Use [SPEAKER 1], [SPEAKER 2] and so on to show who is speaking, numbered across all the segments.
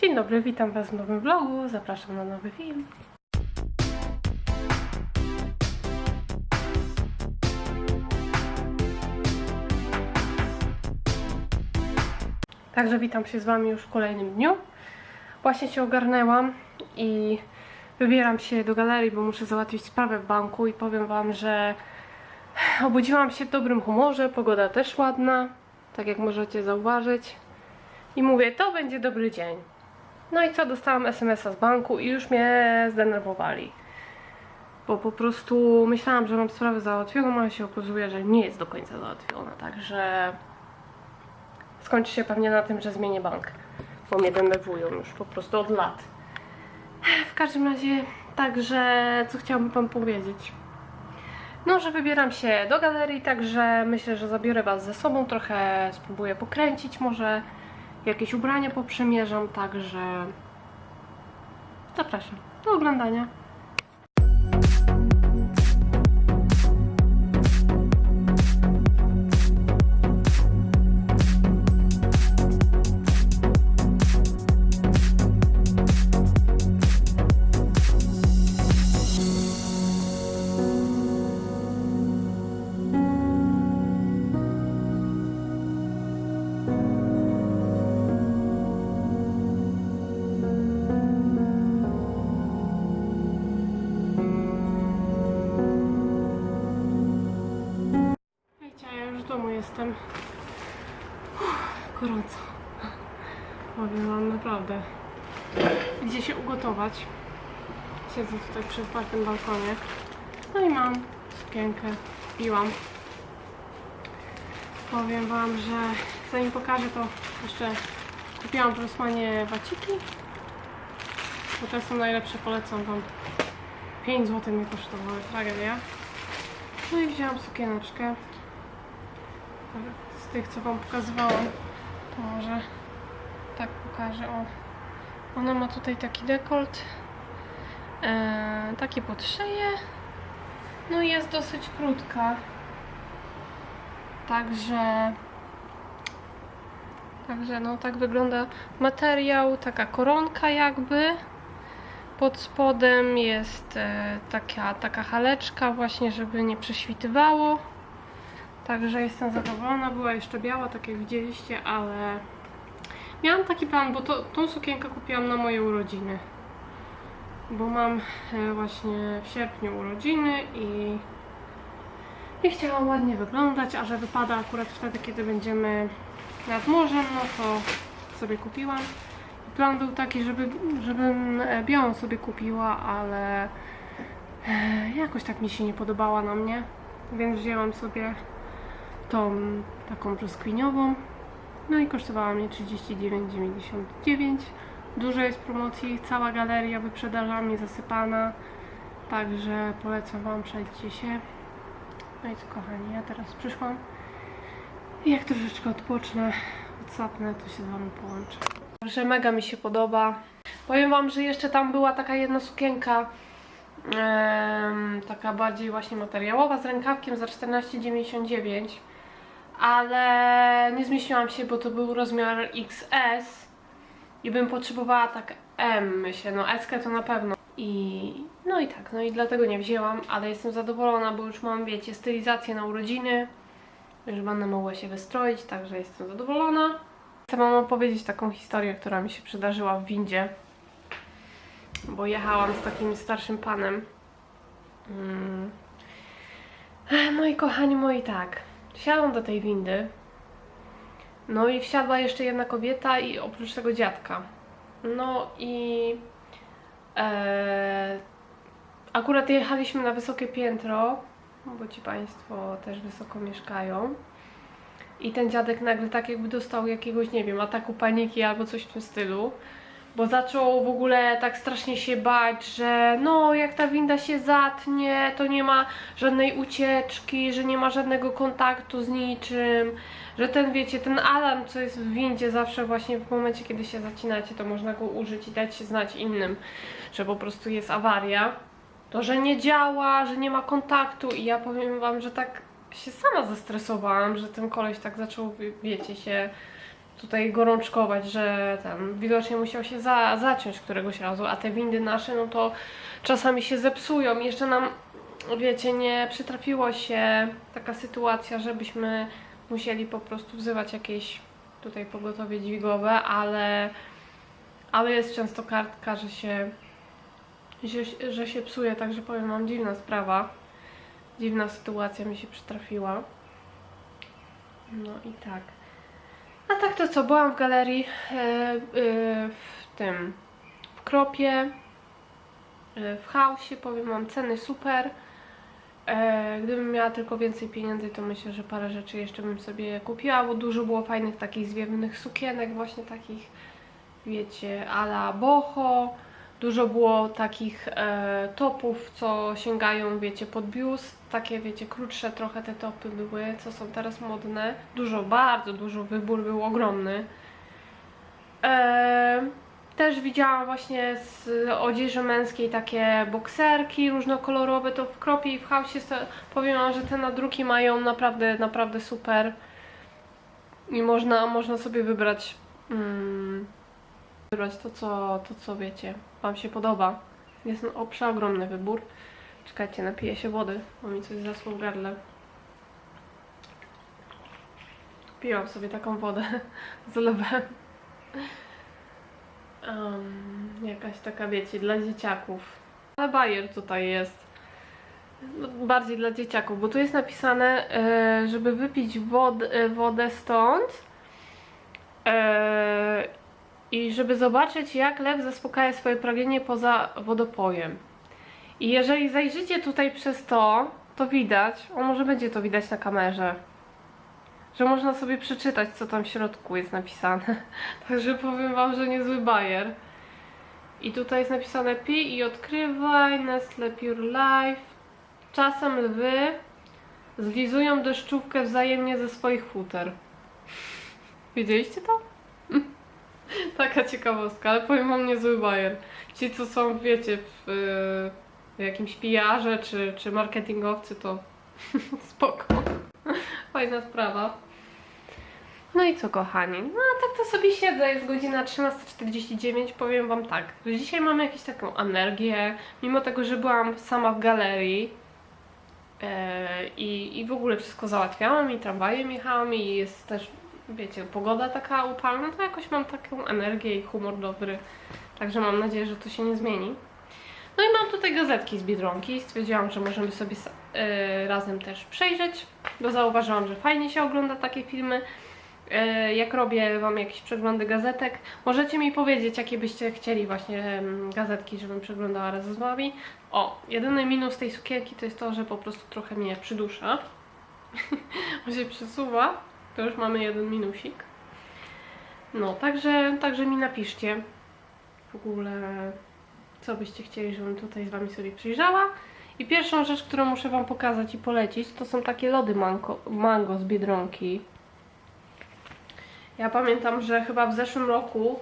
[SPEAKER 1] Dzień dobry, witam Was w nowym vlogu, zapraszam na nowy film. Także witam się z Wami już w kolejnym dniu. Właśnie się ogarnęłam i wybieram się do galerii, bo muszę załatwić sprawę w banku i powiem Wam, że obudziłam się w dobrym humorze, pogoda też ładna, tak jak możecie zauważyć. I mówię, to będzie dobry dzień. No i co, dostałam SMS-a z banku i już mnie zdenerwowali. Bo po prostu myślałam, że mam sprawę załatwioną, ale się okazuje, że nie jest do końca załatwiona. Także skończy się pewnie na tym, że zmienię bank. Bo mnie denerwują już po prostu od lat. W każdym razie, także co chciałabym Wam powiedzieć. No, że wybieram się do galerii, także myślę, że zabiorę Was ze sobą, trochę spróbuję pokręcić, może jakieś ubrania poprzymierzam, także zapraszam do oglądania. Jestem. Gorąco. Powiem wam naprawdę. Gdzie się ugotować. Siedzę tutaj przy otwartym balkonie. No i mam sukienkę. Piłam. Powiem wam, że zanim pokażę to jeszcze kupiłam w waciki. Bo te są najlepsze, polecam wam. 5 zł mnie kosztowały, tragedia. No i wzięłam sukieneczkę. Z tych, co Wam pokazywałam, to może tak pokażę. O. Ona ma tutaj taki dekolt, e, takie pod szyję. No i jest dosyć krótka. Także Także no tak wygląda materiał, taka koronka jakby. Pod spodem jest e, taka, taka haleczka właśnie, żeby nie prześwitywało. Także jestem zadowolona. Była jeszcze biała, tak jak widzieliście, ale miałam taki plan, bo to, tą sukienkę kupiłam na moje urodziny. Bo mam e, właśnie w sierpniu urodziny i, i chciałam ładnie wyglądać, a że wypada akurat wtedy, kiedy będziemy nad morzem, no to sobie kupiłam. Plan był taki, żeby, żebym e, białą sobie kupiła, ale e, jakoś tak mi się nie podobała na mnie, więc wzięłam sobie tą taką brzoskwiniową. No i kosztowała mnie 39,99. Dużo jest promocji, cała galeria wyprzedażami zasypana. Także polecam Wam, przejdźcie się. No i co kochani, ja teraz przyszłam. I jak troszeczkę odpocznę, odsapnę, to się z Wami połączę. Także mega mi się podoba. Powiem Wam, że jeszcze tam była taka jedna sukienka, taka bardziej właśnie materiałowa, z rękawkiem za 14,99 ale nie zmieściłam się, bo to był rozmiar XS i bym potrzebowała tak M, myślę, no S to na pewno. I no i tak, no i dlatego nie wzięłam, ale jestem zadowolona, bo już mam, wiecie, stylizację na urodziny, już będę mogła się wystroić, także jestem zadowolona. Chcę wam opowiedzieć taką historię, która mi się przydarzyła w windzie, bo jechałam z takim starszym panem. Mm. Moi kochani, moi tak. Wsiadłam do tej windy. No i wsiadła jeszcze jedna kobieta i oprócz tego dziadka. No i e, akurat jechaliśmy na wysokie piętro, bo ci Państwo też wysoko mieszkają. I ten dziadek nagle tak jakby dostał jakiegoś, nie wiem, ataku paniki albo coś w tym stylu. Bo zaczął w ogóle tak strasznie się bać, że no jak ta winda się zatnie, to nie ma żadnej ucieczki, że nie ma żadnego kontaktu z niczym, że ten wiecie, ten alarm co jest w windzie zawsze właśnie w momencie kiedy się zacinacie, to można go użyć i dać się znać innym, że po prostu jest awaria. To, że nie działa, że nie ma kontaktu i ja powiem wam, że tak się sama zestresowałam, że ten koleś tak zaczął, wie- wiecie, się tutaj gorączkować, że tam widocznie musiał się za, zaciąć któregoś razu, a te windy nasze, no to czasami się zepsują. Jeszcze nam, wiecie, nie przytrafiło się taka sytuacja, żebyśmy musieli po prostu wzywać jakieś tutaj pogotowie dźwigowe, ale, ale jest często kartka, że się, że, że się psuje, także powiem wam, dziwna sprawa. Dziwna sytuacja mi się przytrafiła. No i tak. A tak to co, byłam w galerii e, e, w tym, w Kropie, e, w Hausie, powiem wam, ceny super. Gdybym miała tylko więcej pieniędzy, to myślę, że parę rzeczy jeszcze bym sobie kupiła, bo dużo było fajnych takich zwiewnych sukienek, właśnie takich, wiecie, ala boho. Dużo było takich e, topów, co sięgają, wiecie, pod biust. Takie, wiecie, krótsze trochę te topy były, co są teraz modne. Dużo, bardzo dużo, wybór był ogromny. E, też widziałam właśnie z odzieży męskiej takie bokserki różnokolorowe, to w Kropie i w Hausie powiem wam, że te nadruki mają naprawdę, naprawdę super. I można, można sobie wybrać mm, wybrać to co, to, co wiecie, Wam się podoba. Jest o, przeogromny wybór. Czekajcie, napiję się wody, bo mi coś zasło w gardle. Piłam sobie taką wodę z lewem. Um, jakaś taka, wiecie, dla dzieciaków. Ale bajer tutaj jest. No, bardziej dla dzieciaków, bo tu jest napisane, e, żeby wypić e, wodę stąd. I żeby zobaczyć, jak lew zaspokaja swoje pragnienie poza wodopojem. I jeżeli zajrzycie tutaj przez to, to widać, o może będzie to widać na kamerze, że można sobie przeczytać, co tam w środku jest napisane. Także powiem Wam, że niezły bajer. I tutaj jest napisane pij i odkrywaj, Nestle Pure Life. Czasem lwy zlizują deszczówkę wzajemnie ze swoich futer. Widzieliście to? Taka ciekawostka, ale powiem wam niezły bajer. Ci, co są, wiecie, w, w jakimś pijarze czy, czy marketingowcy, to spoko. Fajna sprawa. No i co, kochani? No tak to sobie siedzę, jest godzina 13.49. Powiem wam tak, że dzisiaj mamy jakąś taką energię, mimo tego, że byłam sama w galerii. e, I, I w ogóle wszystko załatwiałam i tramwajem jechałam i jest też wiecie, pogoda taka upalna, to jakoś mam taką energię i humor dobry. Także mam nadzieję, że to się nie zmieni. No i mam tutaj gazetki z Biedronki. Stwierdziłam, że możemy sobie e, razem też przejrzeć, bo zauważyłam, że fajnie się ogląda takie filmy. E, jak robię Wam jakieś przeglądy gazetek, możecie mi powiedzieć, jakie byście chcieli właśnie gazetki, żebym przeglądała razem z Wami. O, jedyny minus tej sukienki to jest to, że po prostu trochę mnie przydusza. On się przesuwa, to już mamy jeden minusik. No, także, także mi napiszcie w ogóle, co byście chcieli, żebym tutaj z Wami sobie przyjrzała. I pierwszą rzecz, którą muszę Wam pokazać i polecić, to są takie lody mango, mango z Biedronki. Ja pamiętam, że chyba w zeszłym roku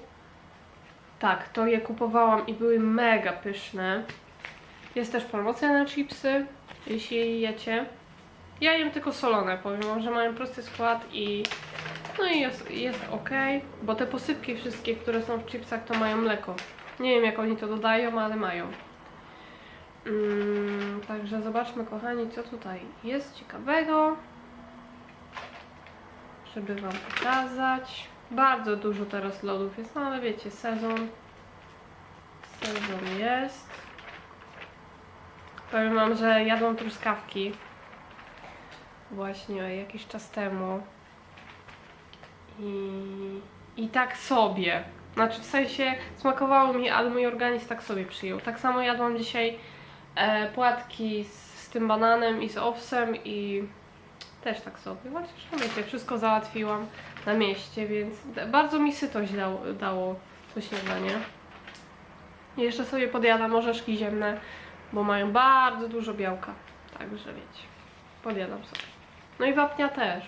[SPEAKER 1] tak, to je kupowałam i były mega pyszne. Jest też promocja na chipsy, jeśli je jecie. Ja jem tylko solone, powiem wam, że mają prosty skład i no i jest, jest ok, bo te posypki wszystkie, które są w chipsach, to mają mleko. Nie wiem jak oni to dodają, ale mają. Mm, także zobaczmy kochani, co tutaj jest ciekawego. Żeby wam pokazać. Bardzo dużo teraz lodów jest, no ale wiecie, sezon. Sezon jest. Powiem wam, że jadłam truskawki właśnie jakiś czas temu. I, I tak sobie. Znaczy w sensie smakowało mi, ale mój organizm tak sobie przyjął. Tak samo jadłam dzisiaj e, płatki z, z tym bananem i z owsem i też tak sobie. No wiecie, wszystko załatwiłam na mieście, więc bardzo mi sytość dało, dało to śniadanie. Jeszcze sobie podjadam orzeszki ziemne, bo mają bardzo dużo białka. Także wiecie, podjadam sobie. No i wapnia też.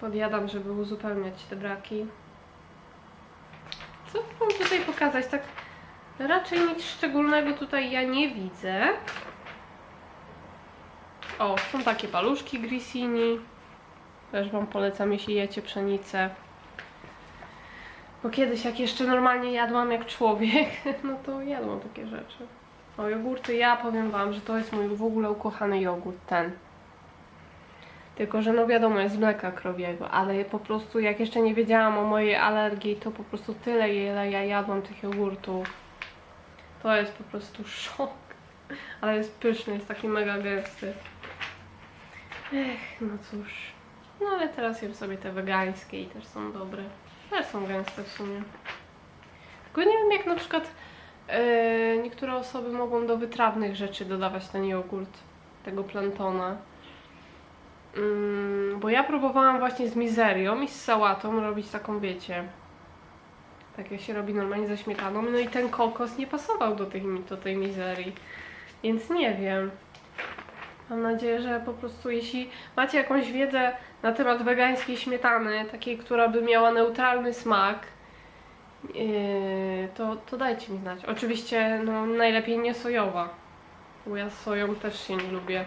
[SPEAKER 1] Podjadam, żeby uzupełniać te braki. Co mam tutaj pokazać? Tak raczej nic szczególnego tutaj ja nie widzę. O, są takie paluszki grissini. Też Wam polecam, jeśli jecie pszenicę. Bo kiedyś, jak jeszcze normalnie jadłam jak człowiek, no to jadłam takie rzeczy. O jogurty, ja powiem Wam, że to jest mój w ogóle ukochany jogurt, ten. Tylko, że no wiadomo, jest z mleka krowiego, ale po prostu jak jeszcze nie wiedziałam o mojej alergii, to po prostu tyle, ile ja jadłam tych jogurtów. To jest po prostu szok. Ale jest pyszny, jest taki mega gęsty. Ech, no cóż. No ale teraz jem sobie te wegańskie i też są dobre. Też są gęste w sumie. Tylko nie wiem jak na przykład e, niektóre osoby mogą do wytrawnych rzeczy dodawać ten jogurt, tego plantona. Mm, bo ja próbowałam właśnie z mizerią i z sałatą robić taką, wiecie, tak jak się robi normalnie ze śmietaną. No i ten kokos nie pasował do tej, do tej mizerii. Więc nie wiem. Mam nadzieję, że po prostu jeśli macie jakąś wiedzę na temat wegańskiej śmietany, takiej, która by miała neutralny smak, yy, to, to dajcie mi znać. Oczywiście no, najlepiej nie sojowa, bo ja soją też się nie lubię.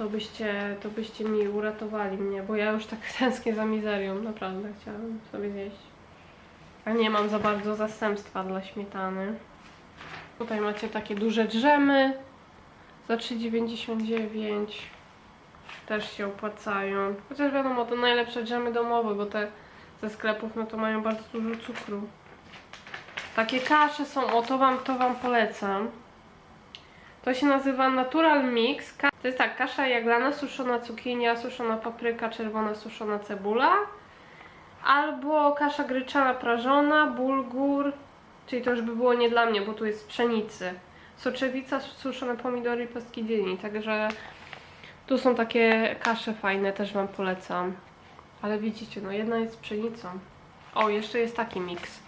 [SPEAKER 1] To byście, to byście mi uratowali mnie, bo ja już tak tęsknię za mizerią, naprawdę chciałabym sobie zjeść. A nie mam za bardzo zastępstwa dla śmietany. Tutaj macie takie duże drzemy za 3,99 też się opłacają. Chociaż wiadomo, to najlepsze dżemy domowe, bo te ze sklepów no to mają bardzo dużo cukru. Takie kasze są, o to wam, to wam polecam. To się nazywa Natural Mix. To jest tak, kasza jaglana, suszona cukinia, suszona papryka, czerwona suszona cebula. Albo kasza gryczana prażona, bulgur, czyli to już by było nie dla mnie, bo tu jest z pszenicy. Soczewica, suszone pomidory i pestki także tu są takie kasze fajne, też Wam polecam. Ale widzicie, no jedna jest z pszenicą. O, jeszcze jest taki miks.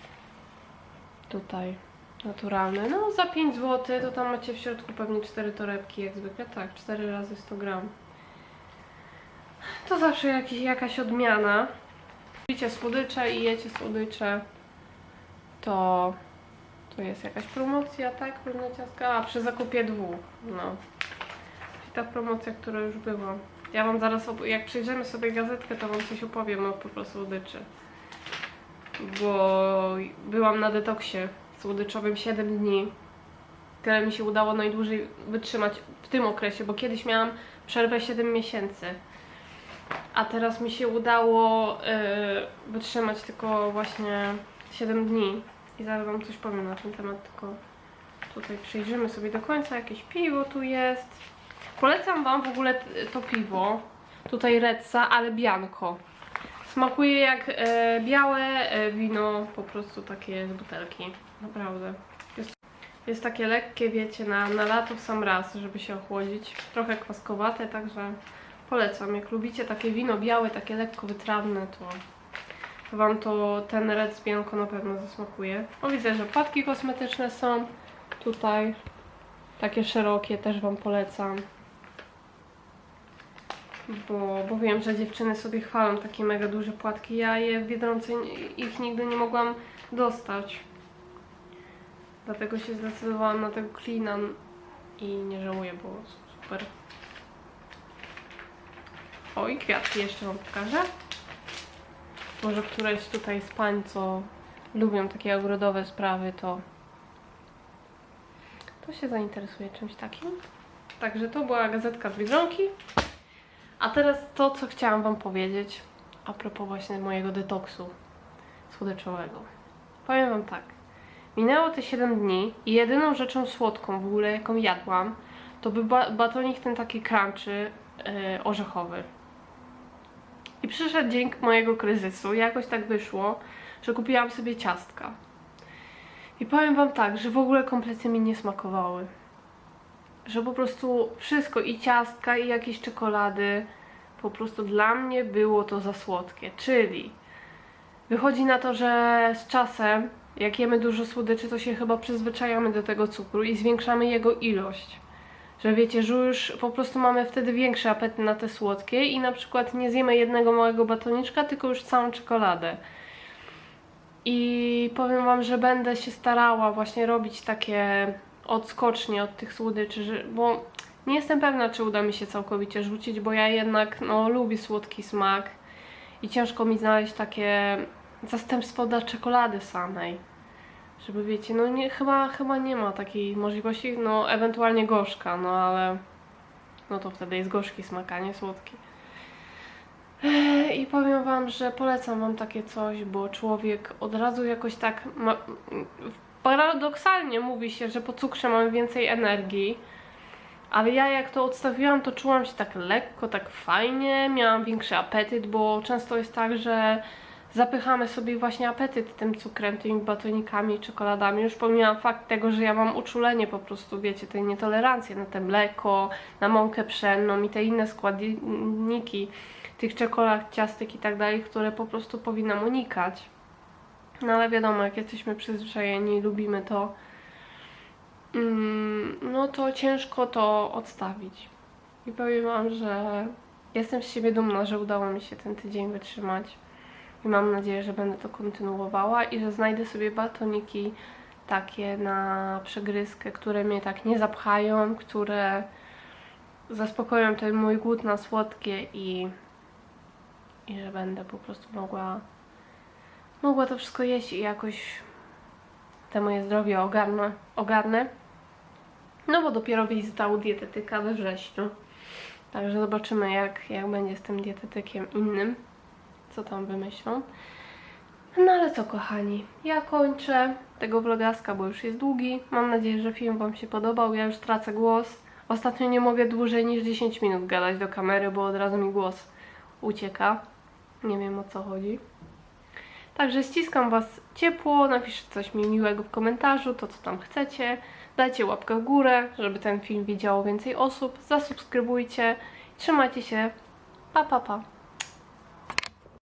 [SPEAKER 1] Tutaj, naturalny. No za 5 zł, to tam macie w środku pewnie 4 torebki, jak zwykle. Tak, 4 razy 100 gram. To zawsze jakiś, jakaś odmiana. Lubicie słodycze i jecie słodycze, to to jest jakaś promocja, tak? Pewne ciastka. A przy zakupie dwóch, no. Czyli ta promocja, która już była. Ja wam zaraz, jak przejrzymy sobie gazetkę, to wam coś opowiem o po prostu słodyczy. Bo byłam na detoksie słodyczowym 7 dni. Tyle mi się udało najdłużej wytrzymać w tym okresie, bo kiedyś miałam przerwę 7 miesięcy. A teraz mi się udało y, wytrzymać tylko właśnie 7 dni. I zaraz wam coś powiem na ten temat, tylko tutaj przejrzymy sobie do końca. Jakieś piwo tu jest. Polecam wam w ogóle to piwo. Tutaj Redsa, ale bianco. Smakuje jak e, białe e, wino, po prostu takie z butelki. Naprawdę. Jest, jest takie lekkie, wiecie, na, na lato w sam raz, żeby się ochłodzić. Trochę kwaskowate, także polecam. Jak lubicie takie wino białe, takie lekko wytrawne, to Wam to ten red z na pewno zasmakuje. O widzę, że płatki kosmetyczne są tutaj. Takie szerokie też Wam polecam. Bo, bo wiem, że dziewczyny sobie chwalą takie mega duże płatki. Ja je w Biedronce ich nigdy nie mogłam dostać. Dlatego się zdecydowałam na tego klina i nie żałuję, bo super. O i kwiatki jeszcze Wam pokażę. Może któreś tutaj z pań, co lubią takie ogrodowe sprawy, to to się zainteresuje czymś takim. Także to była gazetka z Biedronki. A teraz to, co chciałam Wam powiedzieć a propos właśnie mojego detoksu słodyczowego. Powiem Wam tak. Minęło te 7 dni i jedyną rzeczą słodką w ogóle, jaką jadłam, to był ba batonik ten taki crunchy yy, orzechowy. I przyszedł dzień mojego kryzysu. Jakoś tak wyszło, że kupiłam sobie ciastka. I powiem wam tak, że w ogóle kompletnie mi nie smakowały. Że po prostu wszystko i ciastka i jakieś czekolady po prostu dla mnie było to za słodkie. Czyli wychodzi na to, że z czasem jak jemy dużo słodyczy, to się chyba przyzwyczajamy do tego cukru i zwiększamy jego ilość że wiecie, że już po prostu mamy wtedy większy apetyt na te słodkie i na przykład nie zjemy jednego małego batoniczka, tylko już całą czekoladę. I powiem Wam, że będę się starała właśnie robić takie odskocznie od tych słodyczy, bo nie jestem pewna, czy uda mi się całkowicie rzucić, bo ja jednak no, lubię słodki smak i ciężko mi znaleźć takie zastępstwo dla czekolady samej. Żeby wiecie, no nie, chyba, chyba nie ma takiej możliwości, no ewentualnie gorzka, no ale no to wtedy jest gorzki smak, a nie słodki. I powiem Wam, że polecam Wam takie coś, bo człowiek od razu jakoś tak. Ma, paradoksalnie mówi się, że po cukrze mamy więcej energii. Ale ja jak to odstawiłam, to czułam się tak lekko, tak fajnie, miałam większy apetyt, bo często jest tak, że zapychamy sobie właśnie apetyt tym cukrem, tymi batonikami, czekoladami. Już pomijam fakt tego, że ja mam uczulenie po prostu, wiecie, tej nietolerancję na te mleko, na mąkę pszenną i te inne składniki tych czekolad, ciastek i tak dalej, które po prostu powinnam unikać. No ale wiadomo, jak jesteśmy przyzwyczajeni, lubimy to, mm, no to ciężko to odstawić. I powiem Wam, że jestem z siebie dumna, że udało mi się ten tydzień wytrzymać. I mam nadzieję, że będę to kontynuowała i że znajdę sobie batoniki takie na przegryzkę, które mnie tak nie zapchają, które zaspokoją ten mój głód na słodkie i, i że będę po prostu mogła mogła to wszystko jeść i jakoś te moje zdrowie ogarnę, ogarnę. No bo dopiero wizyta u dietetyka we wrześniu. Także zobaczymy jak, jak będzie z tym dietetykiem innym. Co tam wymyślą. No ale co kochani, ja kończę tego vlogaska, bo już jest długi. Mam nadzieję, że film Wam się podobał. Ja już tracę głos. Ostatnio nie mogę dłużej niż 10 minut gadać do kamery, bo od razu mi głos ucieka. Nie wiem o co chodzi. Także ściskam Was ciepło, napiszcie coś mi miłego w komentarzu, to co tam chcecie. Dajcie łapkę w górę, żeby ten film widziało więcej osób. Zasubskrybujcie. Trzymajcie się. Pa, pa, pa.